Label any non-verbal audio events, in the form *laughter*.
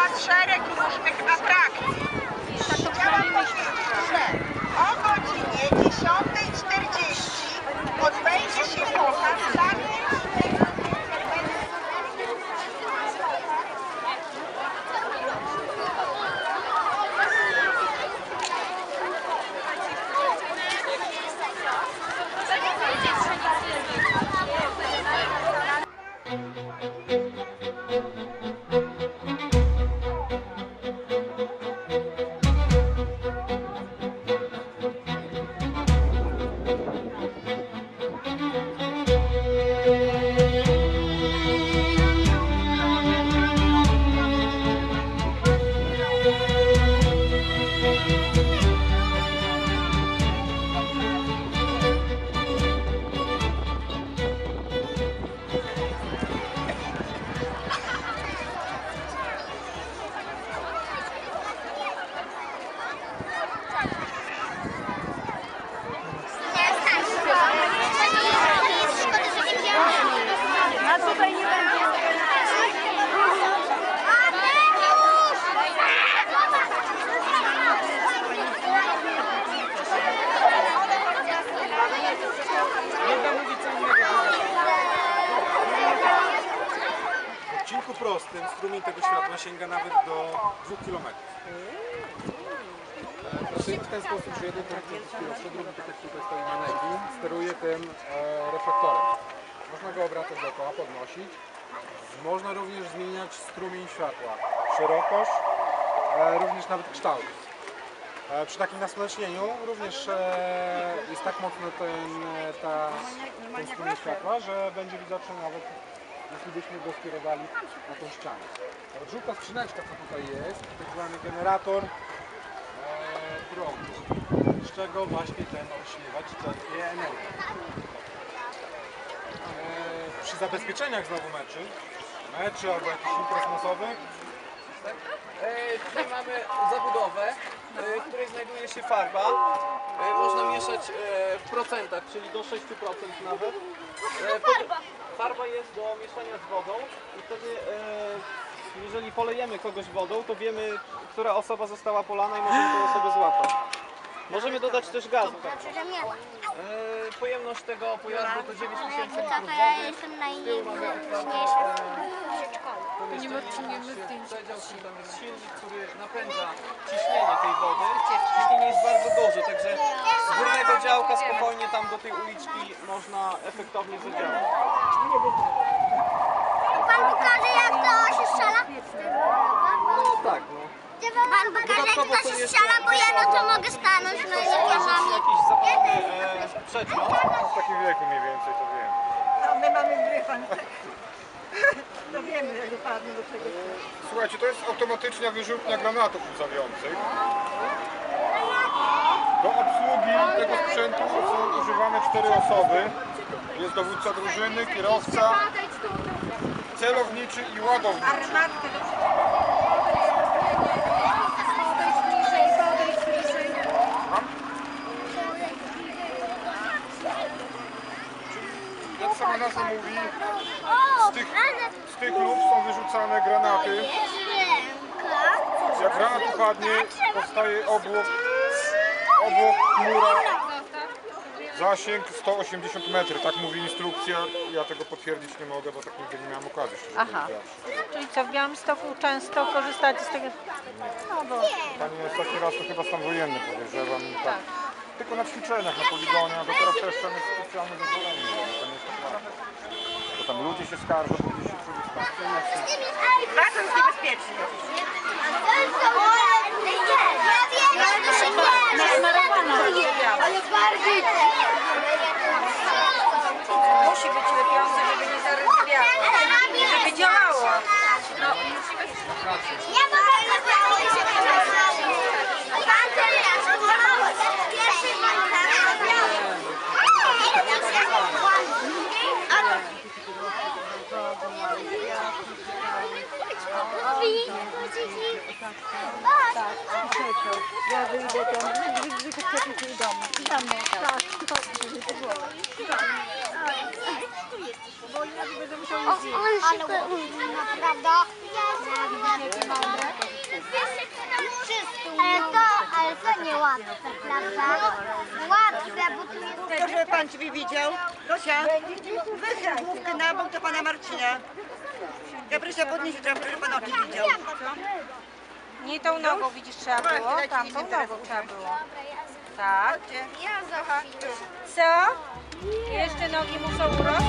ma szereg różnych atrakcji. Chciałabym że o godzinie 10.40 prostym strumień tego światła sięga nawet do 2 km. Pracuje w ten sposób, że jeden punkt jest kierowca, drugi tak tutaj stoi steruje tym e, reflektorem. Można go obracać dookoła, podnosić. Można również zmieniać strumień światła, szerokość, e, również nawet kształt. E, Przy takim nasłonecznieniu również e, jest tak mocny ten, e, ta, ten strumień światła, że będzie widoczny nawet jeśli byśmy go skierowali na tą ścianę. Ta Żółta skrzyneczka, co tutaj jest, tak zwany generator e, prądu, z czego właśnie ten odśmiewacz czerpie energię. E, przy zabezpieczeniach znowu meczy, meczy albo jakichś imprez E, Tutaj mamy zabudowę, e, w której znajduje się farba. E, Można mieszać e, w procentach, czyli do 6% nawet. E, pod- Farba jest do mieszania z wodą i wtedy e, jeżeli polejemy kogoś wodą, to wiemy, która osoba została polana i możemy tę osobę złapać. Możemy dodać też gazu. E, Pojemność tego pojazdu to 9000 litrów Tata, ja jestem najmniejszy w przedszkolu. przedział, czyli tam jest silnik, który napędza ciśnienie tej wody. Ciśnienie jest bardzo duże, także z górnego działka spokojnie tam do tej uliczki można efektownie zadziałać. Pan pokaże jak to się strzela? No tak, no. Pan pokaże jak to się strzela, bo ja no to mogę stanąć, no i jak ja mam... Jakiś zapalony e, przedmiot. w takim wieku mniej więcej to wiem. A my mamy gry *laughs* pan. To wiemy, jak upadnie do tego. Słuchajcie, to jest automatyczna wyrzutnia granatów łzawiących. Do obsługi tego sprzętu są używane cztery osoby. Jest dowódca drużyny, kierowca, celowniczy i ładowniczy. Jak sama nazwa mówi, z tych, z tych luf są wyrzucane granaty. Jak granat upadnie, powstaje obłok, obłok chmura. Zasięg 180 metrów, tak mówi instrukcja. Ja tego potwierdzić nie mogę, bo tak nigdy nie miałem okazji. Aha. Czyli co, w Białymstoku często korzystacie z tego? No bo Pani ostatni raz to chyba stan wojenny podejrzewam. i Tak. Tylko na ćwiczeniach, na poligonie, a dopiero też trzeba mieć specjalne zezwolenie. To nie jest tak łatwe. Bo tam ludzie się skarżą, ludzie się czują skarżą. Bardzo jest niebezpiecznie. To nie ale bardziej... Musi być lepiące, żeby nie zarezwiało, żeby działało. Ja mogę zabrać się Pan teraz pierwszy ja wyjdę tam, wykupię się domu. Tam, tak, to to było. Bo inaczej będę musiał jestem Ale to, ale to niełatwe, prawda? Łatwe, bo tu jest... To, żeby pan ciebie widział. Gosia, wychyl główkę na bok do pana Marcina. Gabrysia, podnieś trochę, żeby pan oczy widział. Nie tą nogą widzisz trzeba było, tamtą nogą trzeba było. Tak. Ja za Co? Jeszcze nogi muszą urosnąć.